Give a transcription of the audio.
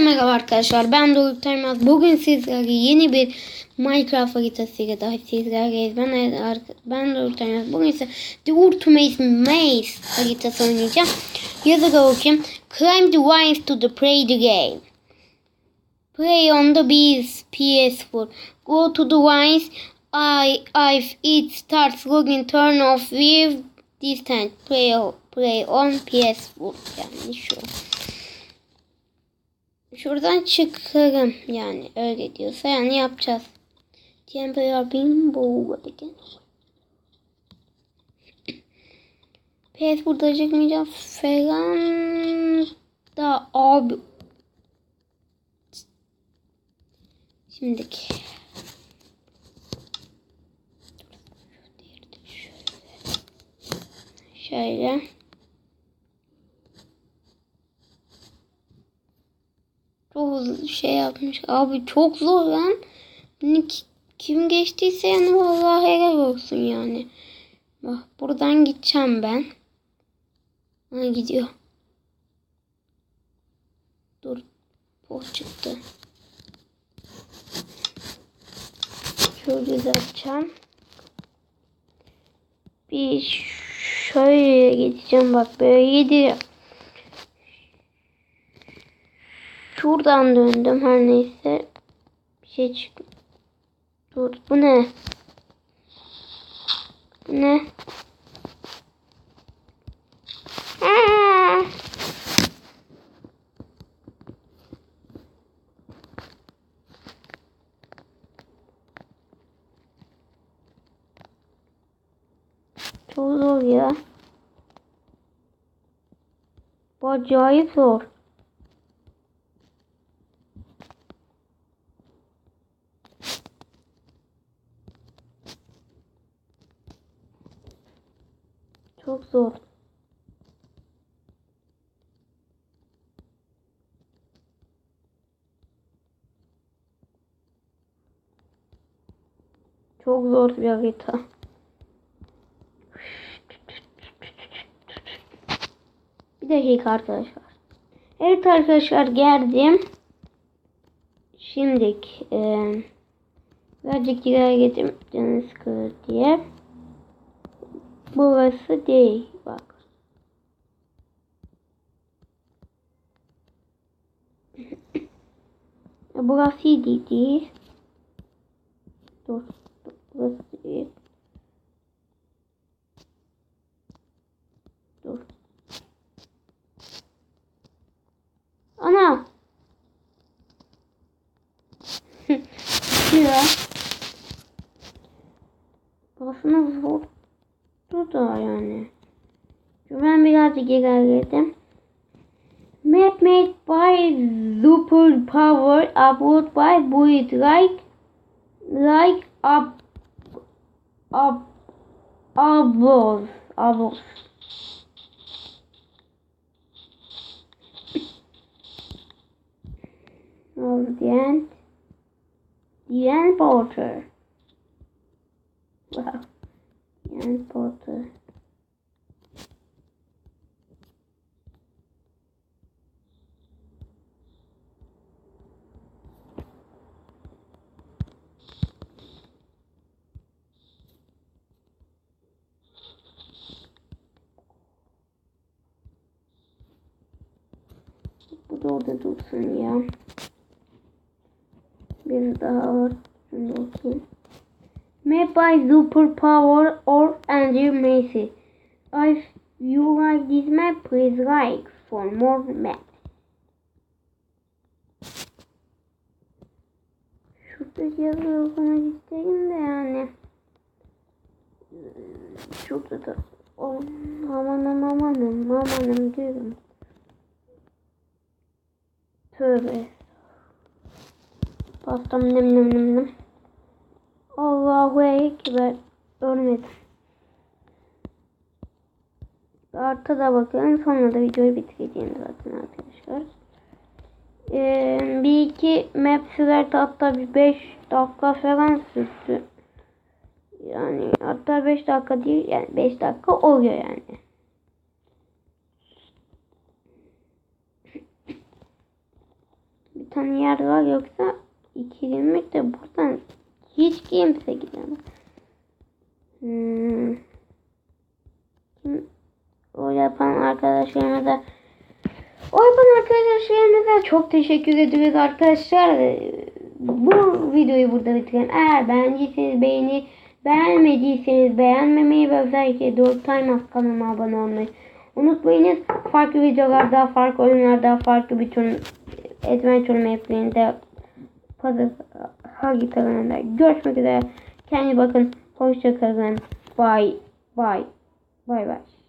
Merhaba arkadaşlar ben Doruk Taymaz. Bugün sizlerle yeni bir Minecraft haritasıyla daha sizlerleyiz. Ben, ben Doruk Taymaz. Bugün ise The Ultimate Maze haritası oynayacağım. Yazıda okuyayım. Climb the vines to the play the game. Play on the bees PS4. Go to the vines. I, if it starts looking turn off with distance. Play, play on PS4. Yani şu. Şuradan çıkarım yani öyle diyorsa yani yapacağız. Temporary bimbo again. PS burada çıkmayacağım falan da abi. Şimdiki. Şöyle. Şey yapmış. Abi çok zor lan. Beni kim geçtiyse yani vallahi helal olsun yani. Bak buradan gideceğim ben. Ha gidiyor. Dur. Poh çıktı. Şöyle düzelteceğim. Bir şöyle geçeceğim bak böyle gidiyor. Şuradan döndüm her neyse. Bir şey çıktı. Dur bu ne? Ne? Çok zor ya. Bu acayip zor. Çok zor. Çok zor bir harita. Bir dakika arkadaşlar. Evet arkadaşlar geldim. Şimdi e, birazcık ileri gittim canı sıkılır diye. Burası değil bak. Burası değil. Dur. Burası değil. Dur. Ana. ya. Burasını zor. Bu da yani. Ben birazcık ilerledim. Map made by super power upload by build like like up up abos abos. of the end the end porter. Wow. And Potter. Bu da orada dursun ya. Bir daha var. Şunu okuyayım. Made by Superpower or Andrew Macy. If you like this map, please like for more maps. Şurada yazı okumak isterim de yani. Şurada da amanım amanım amanım diyorum. Tövbe. Pastam nem nem nem nem. Allahu Ekber. Ölmedim. Arkada bakın. Sonra da videoyu bitireceğim zaten arkadaşlar. Ee, bir iki map sürer hatta bir 5 dakika falan sürdü. Yani hatta 5 dakika değil yani 5 dakika oluyor yani. tane yer var yoksa 2.20 de buradan hiç kimse gidemez. Hmm. O yapan arkadaşlarıma o yapan arkadaşlarımıza çok teşekkür ederiz arkadaşlar. Bu videoyu burada bitirelim. Eğer beğendiyseniz beğeni, beğenmediyseniz beğenmemeyi ve özellikle Doruk Times kanalıma abone olmayı unutmayınız. Farklı videolarda, farklı oyunlarda, farklı bir tür adventure maplerinde puzzle haritalarında görüşmek üzere. Kendinize bakın. Hoşça kalın. Bye. Bye. Bye bye.